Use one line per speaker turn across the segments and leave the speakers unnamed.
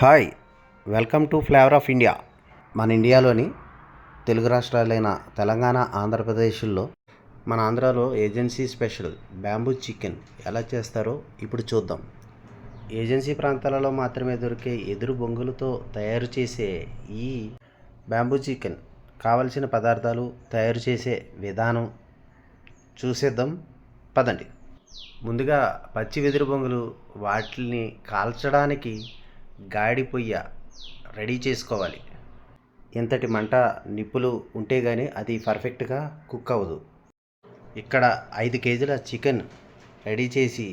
Hi welcome to flavour of India. మన ఇండియాలోని తెలుగు రాష్ట్రాలైన తెలంగాణ ఆంధ్రప్రదేశ్లో మన ఆంధ్రాలో ఏజెన్సీ స్పెషల్ బ్యాంబూ చికెన్ ఎలా చేస్తారో ఇప్పుడు చూద్దాం. ఏజెన్సీ ప్రాంతాలలో మాత్రమే దొరికే ఎదురు బొంగులతో తయారు చేసే ఈ బ్యాంబూ చికెన్ కావలసిన పదార్థాలు తయారు చేసే విధానం చూసేద్దాం. పదండి. ముందుగా పచ్చి వెదురు బొంగులు వాటిని కాల్చడానికి గాడి పొయ్య రెడీ చేసుకోవాలి. ఇంతటి మంట నిప్పులు ఉంటే కానీ అది పర్ఫెక్ట్గా కుక్ అవ్వదు. ఇక్కడ ఐదు కేజీల చికెన్ రెడీ చేసి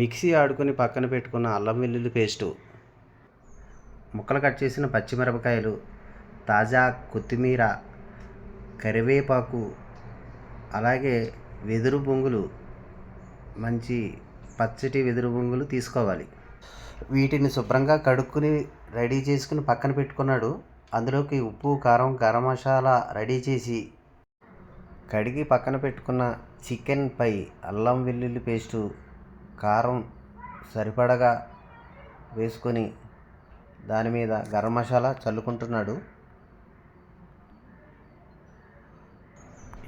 మిక్సీ ఆడుకొని పక్కన పెట్టుకున్న అల్లం వెల్లుల్లి పేస్టు ముక్కలు కట్ చేసిన పచ్చిమిరపకాయలు తాజా కొత్తిమీర కరివేపాకు అలాగే వెదురు బొంగులు మంచి పచ్చటి వెదురు బొంగులు తీసుకోవాలి. వీటిని శుభ్రంగా కడుక్కుని రెడీ చేసుకుని పక్కన పెట్టుకున్నాడు. అందులోకి ఉప్పు కారం గరం మసాలా రెడీ చేసి కడిగి పక్కన పెట్టుకున్న చికెన్ పై అల్లం వెల్లుల్లి పేస్టు కారం సరిపడగా వేసుకొని దాని మీద గరం మసాలా చల్లుకుంటున్నాడు.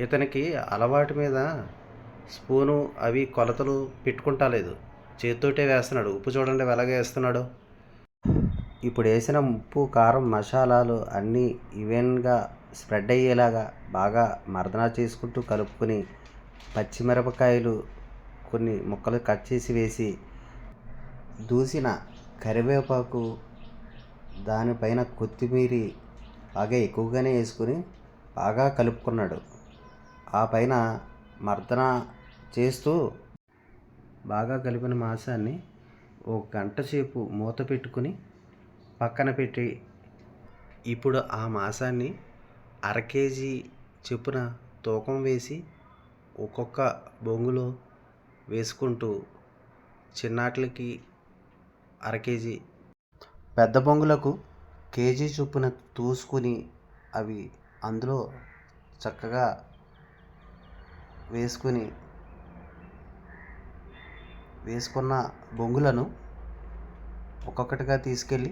ఇతనికి అలవాటు మీద స్పూను అవి కొలతలు పెట్టుకుంటా లేదు. చేతితోటే వేస్తున్నాడు. ఉప్పు చూడండి ఎలాగే వేస్తున్నాడు. ఇప్పుడు వేసిన ఉప్పు కారం మసాలాలు అన్నీ ఈవెన్గా స్ప్రెడ్ అయ్యేలాగా బాగా మర్దన చేసుకుంటూ కలుపుకొని పచ్చిమిరపకాయలు కొన్ని ముక్కలు కట్ చేసి వేసి దూసిన కరివేపాకు దానిపైన కొత్తిమీర బాగా ఎక్కువగానే వేసుకుని బాగా కలుపుకున్నాడు. ఆ పైన మర్దన చేస్తూ బాగా కలిపిన మాంసాన్ని ఒక గంట సేపు మూత పెట్టుకుని పక్కన పెట్టి ఇప్పుడు ఆ మాంసాన్ని అర కేజీ చొప్పున తూకం వేసి ఒక్కొక్క బొంగులో వేసుకుంటూ చిన్నాట్లకి అర కేజీ పెద్ద బొంగులకు కేజీ చొప్పున తూసుకుని అవి అందులో చక్కగా వేసుకుని వేసుకున్న బొంగులను ఒక్కొక్కటిగా తీసుకెళ్ళి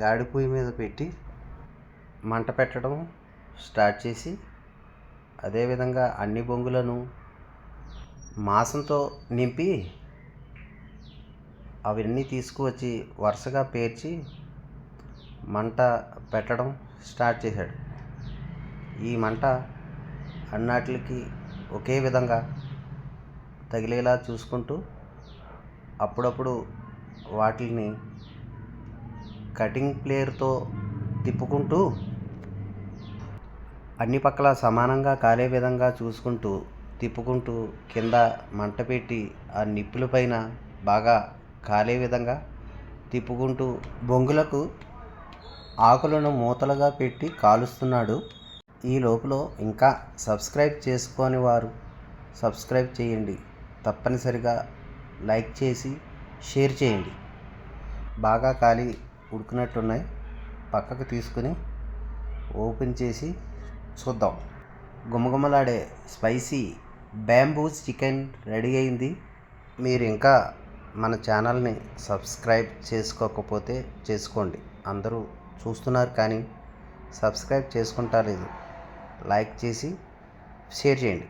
గాడి పొయ్యి మీద పెట్టి మంట పెట్టడం స్టార్ట్ చేసి అదేవిధంగా అన్ని బొంగులను మాసంతో నింపి అవన్నీ తీసుకువచ్చి వరుసగా పేర్చి మంట పెట్టడం స్టార్ట్ చేశాడు. ఈ మంట అన్నాటికి ఒకే విధంగా తగిలేలా చూసుకుంటూ అప్పుడప్పుడు వాటిని కటింగ్ ప్లేయర్తో తిప్పుకుంటూ అన్ని పక్కల సమానంగా కాలే విధంగా చూసుకుంటూ తిప్పుకుంటూ కింద మంట పెట్టి ఆ నిప్పుల పైన బాగా కాలే విధంగా తిప్పుకుంటూ బొంగులకు ఆకులను మూతలుగా పెట్టి కాలుస్తున్నాడు. ఈ లోపల ఇంకా సబ్స్క్రైబ్ చేసుకోని వారు సబ్స్క్రైబ్ చేయండి. తప్పనిసరిగా లైక్ చేసి షేర్ చేయండి. బాగా ఖాళీ ఉడికినట్టున్నాయి. పక్కకు తీసుకుని ఓపెన్ చేసి చూద్దాం. గుమగుమలాడే స్పైసీ బ్యాంబూస్ చికెన్ రెడీ అయింది. మీరు ఇంకా మన ఛానల్ని సబ్స్క్రైబ్ చేసుకోకపోతే చేసుకోండి. అందరూ చూస్తున్నారు కానీ సబ్స్క్రైబ్ చేసుకుంటా లేదు. లైక్ చేసి షేర్ చేయండి.